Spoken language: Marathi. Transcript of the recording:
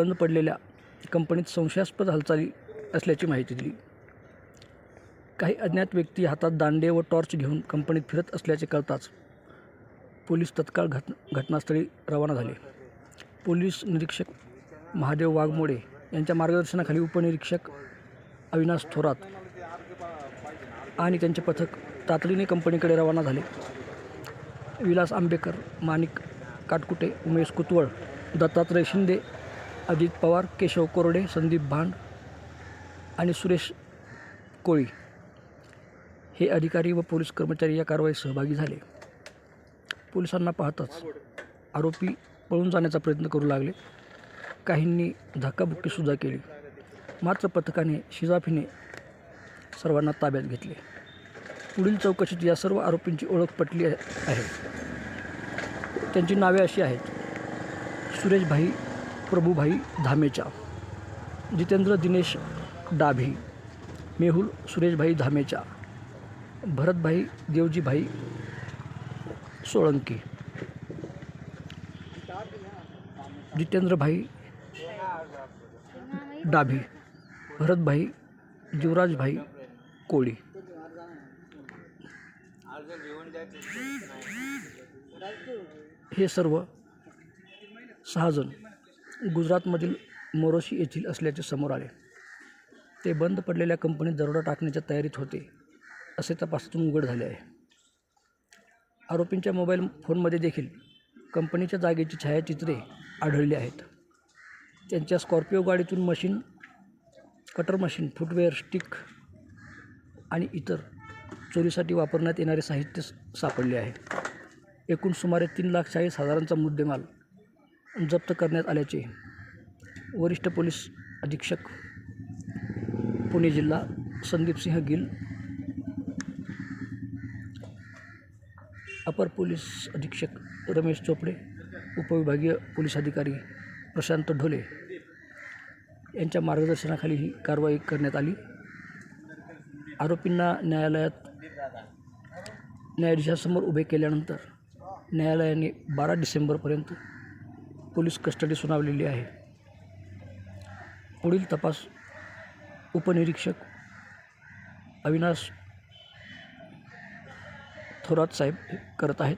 बंद पडलेल्या कंपनीत संशयास्पद हालचाली असल्याची माहिती दिली. काही अज्ञात व्यक्ती हातात दांडे व टॉर्च घेऊन कंपनीत फिरत असल्याचे कळताच पोलीस तत्काळ घट घटनास्थळी रवाना झाले. पोलीस निरीक्षक महादेव वाघमोडे यांच्या मार्गदर्शनाखाली उपनिरीक्षक अविनाश थोरात आणि त्यांचे पथक तातडीने कंपनीकडे रवाना झाले. विलास आंबेकर माणिक काटकुटे उमेश कुतवळ दत्तात्रय शिंदे अजित पवार केशव कोरडे संदीप भांड आणि सुरेश कोळी हे अधिकारी व पोलीस कर्मचारी या कारवाईत सहभागी झाले. पोलिसांना पाहताच आरोपी पळून जाण्याचा प्रयत्न करू लागले. काहींनी धक्काबुक्कीसुद्धा केली. मात्र पथकाने शिजाफीने सर्वांना ताब्यात घेतले. पुढील चौकशीत या सर्व आरोपींची ओळख पटली आहे. त्यांची नावे अशी आहेत. सुरेशभाई प्रभूभाई धामेचा जितेंद्र दिनेश डाभी मेहुल सुरेशभाई धामेचा भरतभाई देवजीभाई सोळंकी जितेंद्रभाई डाभी भरतभाई जीवराजभाई कोळी. हे सर्व सहाजण गुजरातमधील मोरोशी येथील असल्याचे समोर आले. ते बंद पडलेल्या कंपनीत दरोडा टाकण्याच्या तयारीत होते असे तपासातून उघड झाले आहे. आरोपींच्या मोबाईल फोनमध्ये देखील कंपनीच्या जागेची छायाचित्रे आढळली आहेत. त्यांच्या स्कॉर्पिओ गाडीतून machine cutter machine footwear stick आणि इतर चोरीसाठी वापरण्यात येणारे साहित्य सापडले आहे. एकूण सुमारे तीन लाख चाळीस हजारांचा मुद्देमाल जप्त करण्यात आल्याचे वरिष्ठ पोलीस अधीक्षक पुणे जिल्हा संदीप सिंह गिल अपर पोलीस अधीक्षक रमेश चोपडे उपविभागीय पोलीस अधिकारी प्रशांत ढोले यांच्या मार्गदर्शनाखाली ही कारवाई करण्यात आली. आरोपींना न्यायालयात न्यायाधीशासमोर उभे केल्यानंतर न्यायालयाने बारा डिसेंबरपर्यंत पोलीस कस्टडी सुनावलेली आहे. पुढील तपास उपनिरीक्षक अविनाश थोरात साहेब करत आहेत.